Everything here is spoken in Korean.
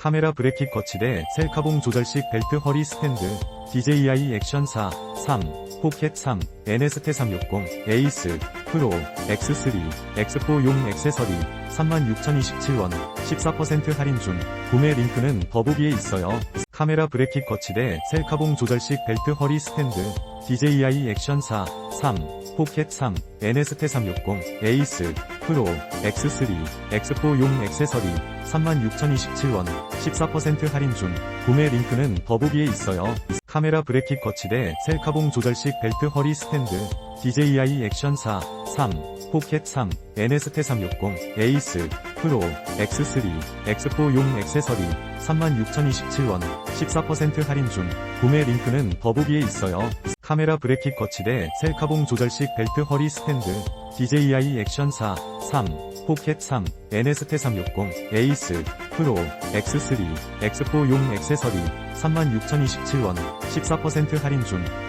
카메라 브레킷 거치대 셀카봉 조절식 벨트 허리 스탠드 DJI 액션 4, 3, 포켓 3, NST 360, 에이스, 프로, X3, X4용 액세서리 36,027원 14% 할인 중 구매 링크는 더보기에 있어요. 카메라 브레킷 거치대 셀카봉 조절식 벨트 허리 스탠드 DJI 액션 4, 3, 포켓 3, NST 360, 에이스, 프로, X3, X4용 액세서리 36,027원 14% 할인 중 구매 링크는 더보기에 있어요. 카메라 브레킷 거치대 셀카봉 조절식 벨트 허리 스탠드 DJI 액션 4, 3, 포켓 3, NST 360, 에이스, 프로, X3, X4용 액세서리 36,027원 14% 할인 중. 구매 링크는 더보기에 있어요. 카메라 브레킷 거치대 셀카봉 조절식 벨트 허리 스탠드. DJI 액션 4, 3, 포켓 3, NST 360, 에이스, 프로, X3, X4용 액세서리 36,027원 14% 할인 중